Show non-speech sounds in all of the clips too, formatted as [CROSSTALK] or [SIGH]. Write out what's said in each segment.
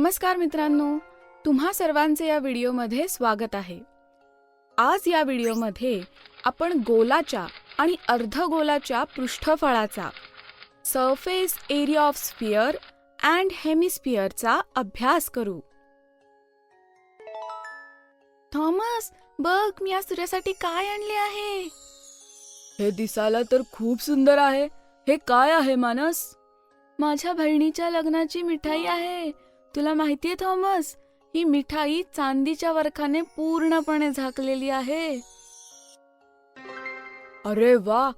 नमस्कार मित्रांनो तुम्हा सर्वांचे या व्हिडिओमध्ये स्वागत आहे. आज या व्हिडिओमध्ये आपण गोलाच्या आणि अर्धगोलाच्या पृष्ठफळाचा surface area of sphere and हेमिस्पियरचा अभ्यास करू. थॉमस बघ मी आज तुझ्यासाठी काय आणले आहे? हे दिसायला तर खूप सुंदर आहे. हे काय आहे मानस? माझ्या बहिणीच्या लग्नाची मिठाई आहे. तुला माहितीये थॉमस? ही मिठाई चांदीच्या वरखाने पूर्णपणे झाकलेली आहे. अरे वा!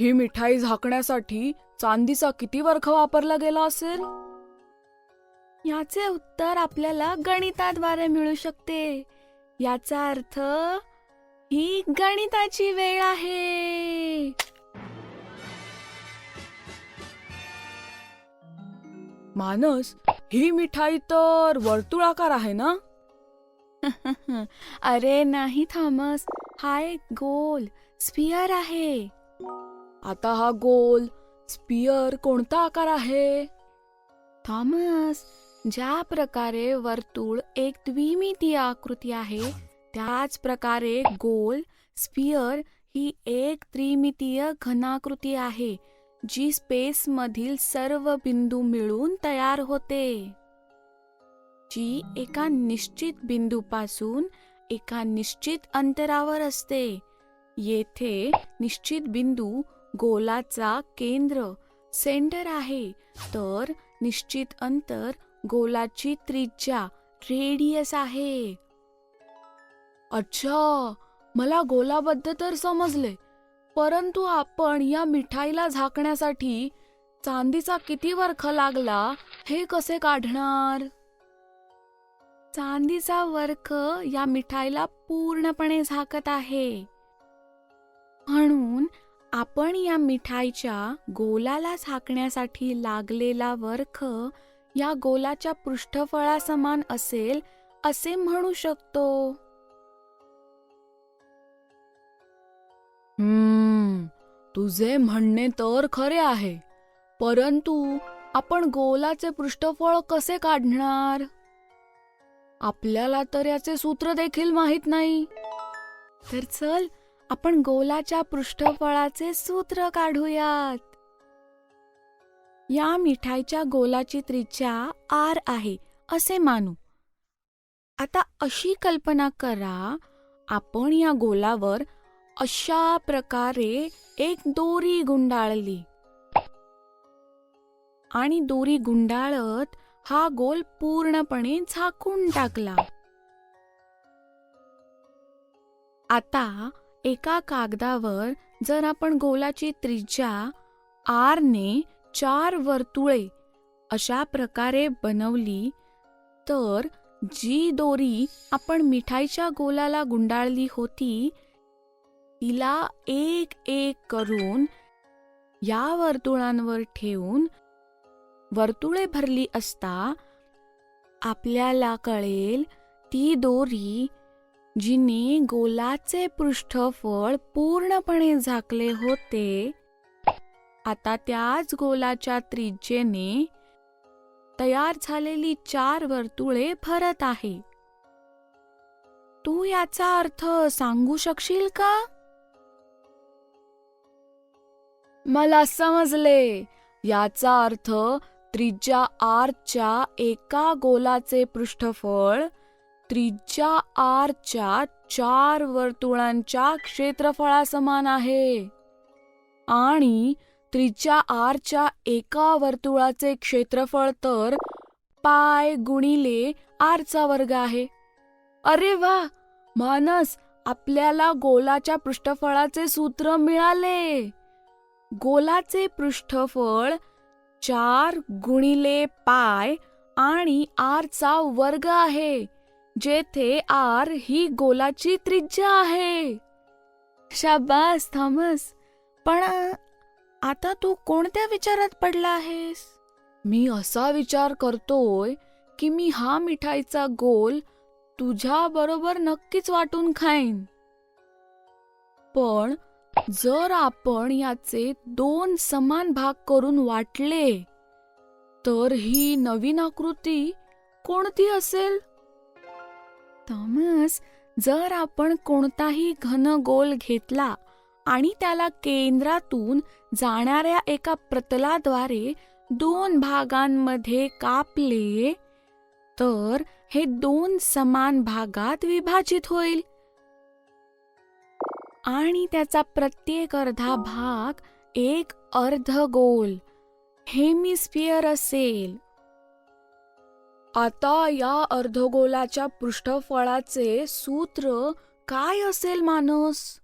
ही मिठाई झाकण्यासाठी चांदीचा किती वरखा वापरला गेला असेल? याचे उत्तर आपल्याला गणिताद्वारे मिळू शकते. याचा अर्थ ही गणिताची वेळ आहे. मानस ही मिठाई तर वर्तुळाकार आहे ना? [LAUGHS] अरे नाही थॉमस हा एक गोल स्पियर आहे. आता हा गोल स्पियर कोणता आकार आहे? थॉमस ज्या प्रकारे वर्तुळ एक द्विमितीय आकृती आहे त्याच प्रकारे गोल स्पियर ही एक त्रिमितीय घनाकृती आहे. जी स्पेसमधील सर्व बिंदू मिळून तयार होते. जी एका निश्चित बिंदूपासून एका निश्चित अंतरावर असते. येथे निश्चित बिंदू गोलाचा केंद्र सेंटर आहे. तर निश्चित अंतर गोलाची त्रिज्या रेडियस आहे. अच्छा! मला गोलाबद्ध तर समजले. परंतु आपण या मिठाईला झाकण्यासाठी चांदीचा किती वर्ख लागला हे कसे काढणार? चांदीचा वर्ख या मिठाईला पूर्णपणे झाकत आहे. म्हणून आपण या मिठाईच्या गोलाला झाकण्यासाठी लागलेला वर्ख या गोलाच्या पृष्ठफळासमान असेल असे म्हणू शकतो. हम्म तुझे म्हणणे तर खरे आहे. परंतु आपण गोलाचे पृष्ठफळ कसे काढणार? आपल्याला तर याचे सूत्र देखील माहीत नाही. तर चल आपण गोलाच्या पृष्ठफळाचे सूत्र काढूयात. या मिठाईच्या गोलाची त्रिज्या आर आहे असे मानू. आता अशी कल्पना करा आपण या गोलावर अशा प्रकारे एक दोरी गुंडाळली. आणि दोरी गुंडाळत हा गोल पूर्णपणे झाकून टाकला. आता एका कागदावर जर आपण गोलाची त्रिज्या आर ने चार वर्तुळे अशा प्रकारे बनवली तर जी दोरी आपण मिठाईच्या गोलाला गुंडाळली होती तिला एक एक करून या वर्तुळांवर ठेवून वर्तुळे भरली असता आपल्याला कळेल ती दोरी जिने गोलाचे पृष्ठफळ पूर्णपणे झाकले होते. आता त्याच गोलाच्या त्रिज्येने तयार झालेली चार वर्तुळे भरत आहे. तू याचा अर्थ सांगू शकशील का? मला समजले. याचा अर्थ त्रिज्या आरच्या एका गोलाचे पृष्ठफळ त्रिज्या आरच्या चार वर्तुळांच्या क्षेत्रफळासमान आहे. आणि त्रिज्या आरच्या एका वर्तुळाचे क्षेत्रफळ तर पाय गुणिले आरचा वर्ग आहे. अरे वा! मानस आपल्याला गोलाच्या पृष्ठफळाचे सूत्र मिळाले! गोलाचे पृष्ठफळ चार गुणिले पाय आणि आरचा वर्ग आहे जेथे आर ही गोलाची त्रिज्या आहे. शाबास थॉमस. पण आता तू कोणत्या विचारात पडला आहेस? मी असा विचार करतोय की मी हा मिठाईचा गोल तुझ्या बरोबर नक्कीच वाटून खाईन. पण जर आपण याचे दोन समान भाग करून वाटले तर ही नवीन आकृती कोणती असेल? थॉमस जर आपण कोणताही घन गोल घेतला आणि त्याला केंद्रातून जाणाऱ्या एका प्रतलाद्वारे दोन भागांमध्ये कापले तर हे दोन समान भागात विभाजित होईल. आणि त्याचा प्रत्येक अर्धा भाग एक अर्धगोल हेमिस्फिअर असेल. आता या अर्धगोलाच्या पृष्ठफळाचे सूत्र काय असेल माणूस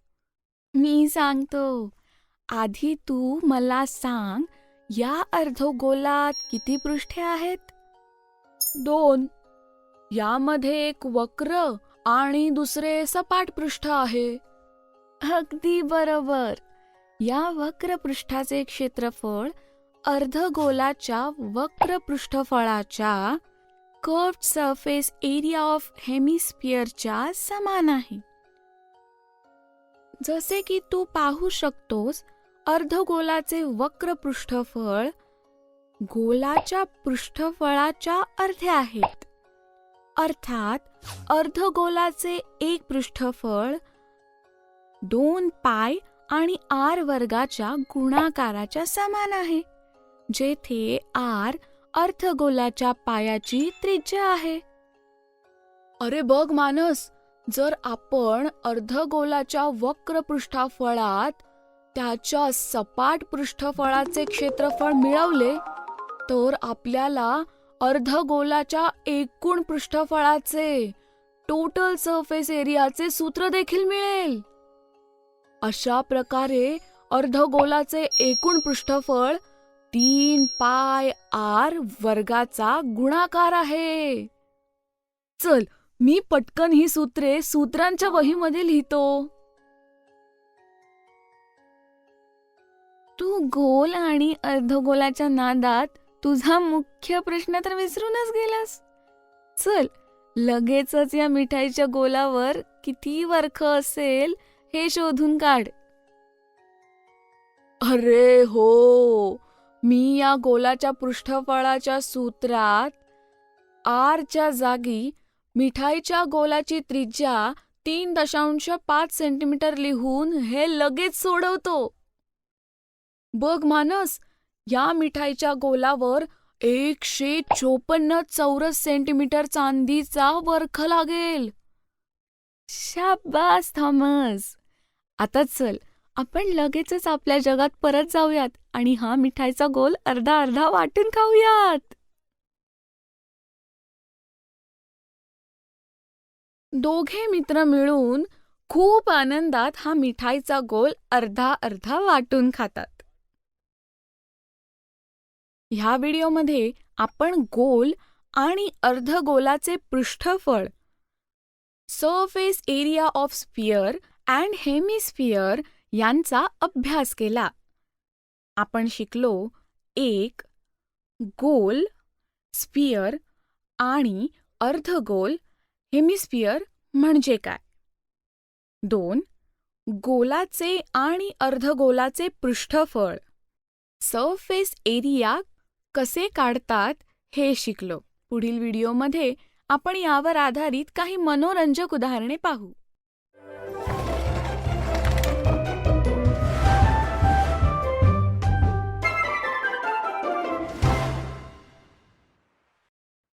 मी सांगतो. आधी तू मला सांग या अर्धगोलात किती पृष्ठे आहेत? दोन. यामध्ये एक वक्र आणि दुसरे सपाट पृष्ठ आहे. अगदी बरोबर. या वक्र पृष्ठाचे क्षेत्रफळ अर्ध गोलाच्या वक्र पृष्ठफळाच्या कर्व सरफेस एरिया ऑफ हेमिस्फिअरच्या समान आहे. जसे की तू पाहू शकतोस अर्धगोलाचे वक्र पृष्ठफळ गोलाच्या पृष्ठफळाच्या अर्धे आहेत. अर्थात अर्धगोलाचे एक पृष्ठफळ दोन पाय आणि आर वर्गाच्या गुणाकाराच्या समान आहे जेथे आर अर्धगोलाच्या पायाची त्रिज्या आहे. अरे बघ मानस जर आपण अर्धगोलाच्या वक्र पृष्ठफळात त्याच्या सपाट पृष्ठफळाचे क्षेत्रफळ मिळवले तर आपल्याला अर्धगोलाच्या एकूण पृष्ठफळाचे टोटल सरफेस एरियाचे सूत्र देखील मिळेल. अशा प्रकारे अर्धगोलाचे एकूण पृष्ठफळ तीन पाय आर वर्गाचा गुणाकार आहे. चल मी पटकन ही सूत्रे सूत्रांच्या वहीमध्ये लिहितो. तू गोल आणि अर्धगोलाच्या नादात तुझा मुख्य प्रश्न तर विसरूनच गेलास. चल लगेचच या मिठाईच्या गोलावर किती वर्ख असेल हे शोधून काढ. अरे हो मी या गोलाच्या पृष्ठफळाच्या सूत्रात आरच्या जागी मिठाईच्या गोलाची त्रिज्या तीन दशांश पाच सेंटीमीटर लिहून हे लगेच सोडवतो. बघ मानस या मिठाईच्या गोलावर एकशे चोपन्न चौरस सेंटीमीटर चांदीचा वर्ख लागेल. शाबास थॉमस! आता चल आपण लगेचच आपल्या जगात परत जाऊयात आणि हा मिठाईचा गोल अर्धा अर्धा वाटून खाऊयात. दोघे मित्र मिळून खूप आनंदात हा मिठाईचा गोल अर्धा अर्धा वाटून खातात. ह्या व्हिडिओमध्ये आपण गोल आणि अर्धगोलाचे पृष्ठफळ surface area of sphere and hemisphere यांचा अभ्यास केला. आपण शिकलो एक गोल स्पियर आणि अर्धगोल हेमिस्फियर म्हणजे काय? दोन गोलाचे आणि अर्धगोलाचे पृष्ठफळ. सरफेस एरिया कसे काढतात हे शिकलो. पुढील व्हिडिओमध्ये आपण यावर आधारित काही मनोरंजक उदाहरणे पाहू.